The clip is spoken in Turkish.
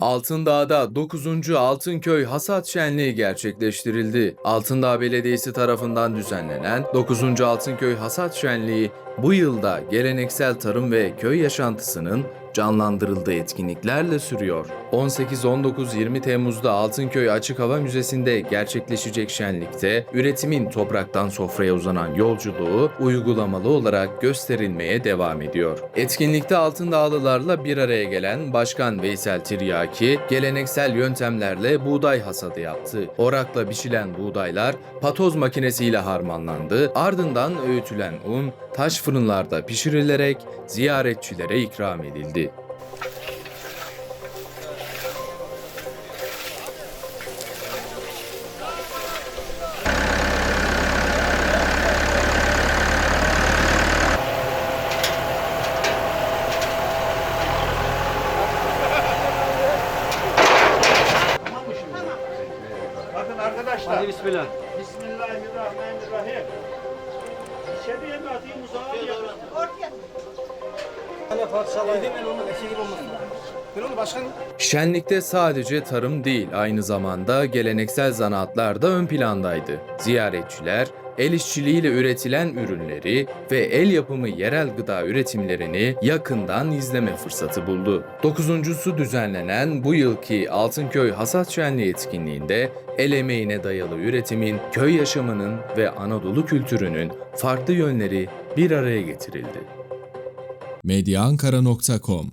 Altındağ'da 9. Altınköy Hasat Şenliği gerçekleştirildi. Altındağ Belediyesi tarafından düzenlenen 9. Altınköy Hasat Şenliği bu yılda geleneksel tarım ve köy yaşantısının canlandırıldığı etkinliklerle sürüyor. 18-19-20 Temmuz'da Altınköy Açık Hava Müzesi'nde gerçekleşecek şenlikte üretimin topraktan sofraya uzanan yolculuğu uygulamalı olarak gösterilmeye devam ediyor. Etkinlikte Altındağlılarla bir araya gelen Başkan Veysel Tiryaki geleneksel yöntemlerle buğday hasadı yaptı. Orakla biçilen buğdaylar patoz makinesiyle harmanlandı. Ardından öğütülen un taş fırınlarda pişirilerek ziyaretçilere ikram edildi. Bakın arkadaşlar. Hadi bismillah. Bismillahirrahmanirrahim. İçeriye mi atayım? Parçalayın. Eşi gibi Şenlikte sadece tarım değil, aynı zamanda geleneksel zanaatlar da ön plandaydı. Ziyaretçiler, el işçiliğiyle üretilen ürünleri ve el yapımı yerel gıda üretimlerini yakından izleme fırsatı buldu. Dokuzuncusu düzenlenen bu yılki Altınköy Hasat Şenliği etkinliğinde el emeğine dayalı üretimin, köy yaşamının ve Anadolu kültürünün farklı yönleri bir araya getirildi. medyaankara.com